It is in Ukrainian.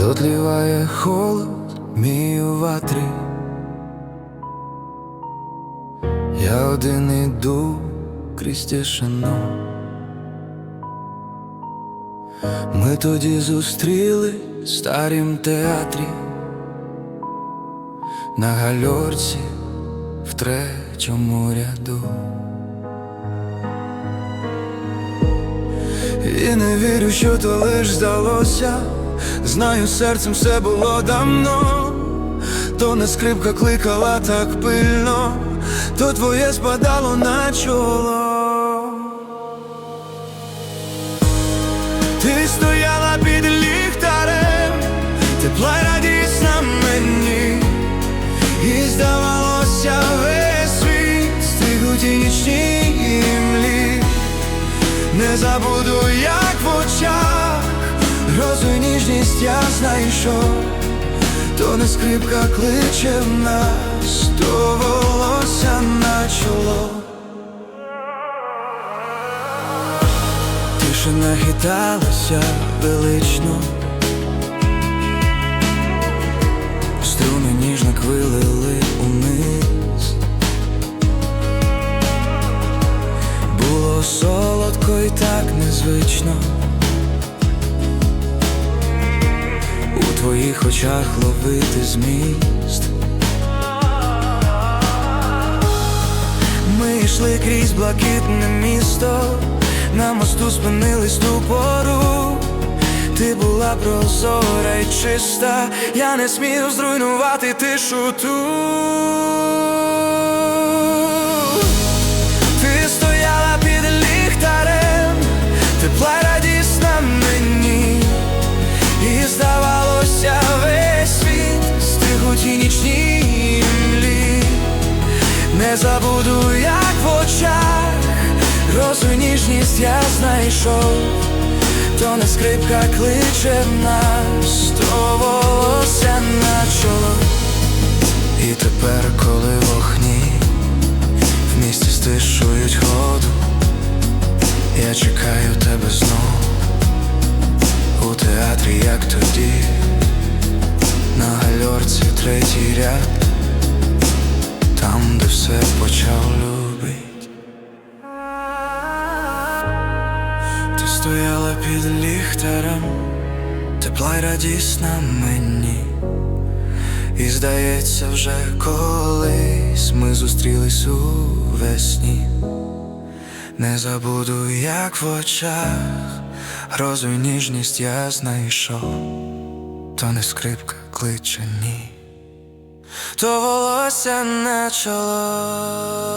дотліває холод мій у ватрі. Я один іду крізь тишину. Ми тоді зустріли в старім театрі на гальорці в третьому ряду. І не вірю, що то лиш здалося. Знаю, серцем все було давно, то не скрипка кликала так пильно, то твоє спадало на чоло. Ніжність я знайшов То не скрипка кличе в нас, то волосся на чоло. Тишина хиталася велично. Струни ніжно квилили твоїх очах ловити зміст Ми йшли крізь блакитне місто, на мосту спинились ту пору. Ти була прозора й чиста, я не смів зруйнувати тишу ту. Забуду, як в очах розу ніжність я знайшов, то не скрипка кличе в нас, то волосся на чоло. І тепер, коли вогні в місті стишують ходу, я чекаю тебе знов у театрі, як тоді, на гальорці третій ряд, там, де все почав любить. Ти стояла під ліхтарем, тепла й радісна мені. І здається, вже колись ми зустрілись у весні. Не забуду, як в очах розу й ніжність я знайшов, то не скрипка кличе ні, то волосся на чоло.